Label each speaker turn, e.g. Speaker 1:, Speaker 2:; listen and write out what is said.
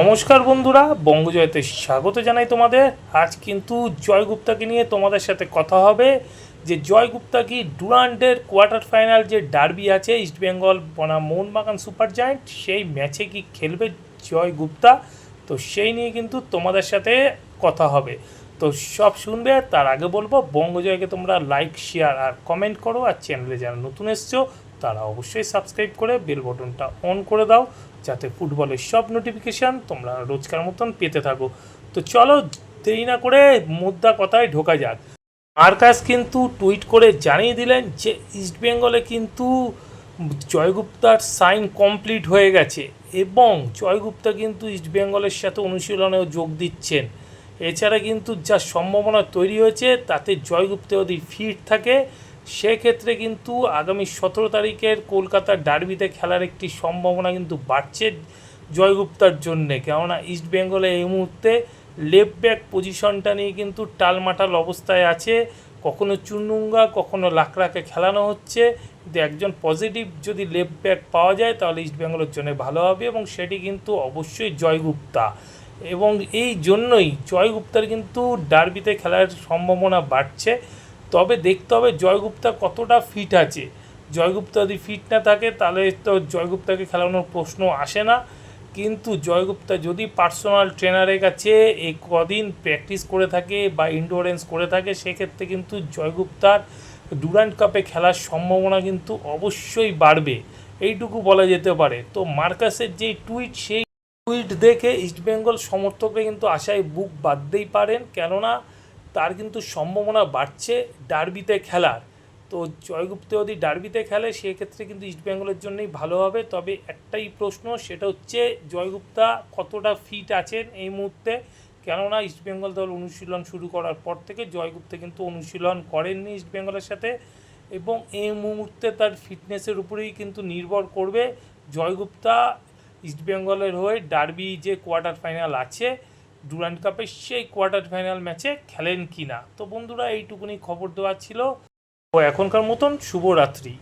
Speaker 1: নমস্কার বন্ধুরা, বঙ্গজয়তে স্বাগত জানাই তোমাদের। আজ কিন্তু জয় গুপ্তাকে নিয়ে তোমাদের সাথে কথা হবে, যে জয় গুপ্তা কি ডুরান্ডের কোয়ার্টার ফাইনাল যে ডার্বি আছে ইস্টবেঙ্গল বনাম মোহনবাগান সুপার জায়েন্ট, সেই ম্যাচে কি খেলবে জয় গুপ্তা? তো সেই নিয়ে কিন্তু তোমাদের সাথে কথা হবে। তো সব শুনবে, তার আগে বলব, বঙ্গজয়কে তোমরা লাইক শেয়ার আর কমেন্ট করো, আর চ্যানেলে যারা নতুন এসছো তারা অবশ্যই সাবস্ক্রাইব করে বেল বটনটা অন করে দাও, যাতে ফুটবলের সব নোটিফিকেশান তোমরা রোজকার মতন পেতে থাকো। তো চলো দেরি না করে মুদ্রা কথায় ঢোকা যাক। মার্কাস কিন্তু টুইট করে জানিয়ে দিলেন যে ইস্টবেঙ্গলে কিন্তু জয়গুপ্তার সাইন কমপ্লিট হয়ে গেছে এবং জয়গুপ্তা কিন্তু ইস্টবেঙ্গলের সাথে অনুশীলনেও যোগ দিচ্ছেন। এছাড়া কিন্তু যা সম্ভাবনা তৈরি হয়েছে, তাতে জয়গুপ্তা যদি ফিট থাকে সেক্ষেত্রে কিন্তু আগামী সতেরো তারিখের কলকাতার ডার্বিতে খেলার একটি সম্ভাবনা কিন্তু বাড়ছে জয়গুপ্তার জন্যে। কেননা ইস্ট বেঙ্গলে এই মুহূর্তে লেফট ব্যাক পজিশনটা নিয়ে কিন্তু টালমাটাল অবস্থায় আছে। কখনো চুন্নুঙ্গা, কখনো লাকড়াকে খেলানো হচ্ছে। কিন্তু একজন পজিটিভ যদি লেফট ব্যাক পাওয়া যায়, তাহলে ইস্ট বেঙ্গলের জন্য ভালো হবে এবং সেটি কিন্তু অবশ্যই জয়গুপ্তা। এবং এই জন্যই জয়গুপ্তার কিন্তু ডার্বিতে খেলার সম্ভাবনা বাড়ছে। তবে দেখতে হবে জয়গুপ্তা কতটা ফিট আছে। জয়গুপ্তা যদি ফিট না থাকে, তাহলে তো জয়গুপ্তাকে খেলানোর প্রশ্ন আসে না। কিন্তু জয়গুপ্তা যদি পার্সোনাল ট্রেনারের কাছে এই কদিন প্র্যাকটিস করে থাকে বা ইন্ডোরেন্স করে থাকে, সেক্ষেত্রে কিন্তু জয়গুপ্তার ডুরান্ট কাপে খেলার সম্ভাবনা কিন্তু অবশ্যই বাড়বে। এইটুকু বলা যেতে পারে। তো মার্কাসের যে টুইট সেই টুইট দেখে ইস্টবেঙ্গল সমর্থকরা কিন্তু আশায় বুক বাঁধতেই পারেন। কেননা তার কিন্তু সম্ভাবনা বাড়ছে ডার্বিতে খেলার। তো জয়গুপ্ত যদি ডার্বিতে খেলে, সেক্ষেত্রে কিন্তু ইস্টবেঙ্গলের জন্যই ভালো হবে। তবে একটাই প্রশ্ন, সেটা হচ্ছে জয়গুপ্তা কতটা ফিট আছেন এই মুহূর্তে? কেননা ইস্টবেঙ্গল দল অনুশীলন শুরু করার পর থেকে জয়গুপ্তা কিন্তু অনুশীলন করেননি ইস্টবেঙ্গলের সাথে এবং এই মুহূর্তে তার ফিটনেসের উপরেই কিন্তু নির্ভর করবে জয়গুপ্তা ইস্টবেঙ্গলের হয়ে ডার্বি যে কোয়ার্টার ফাইনাল আছে। ডুরান্ড কাপের সেই কোয়ার্টার ফাইনাল ম্যাচে খেলেন কি না তো বন্ধুরা, এইটুকুনি খবর দেওয়া ছিল। ও এখনকার মতন শুভরাত্রি।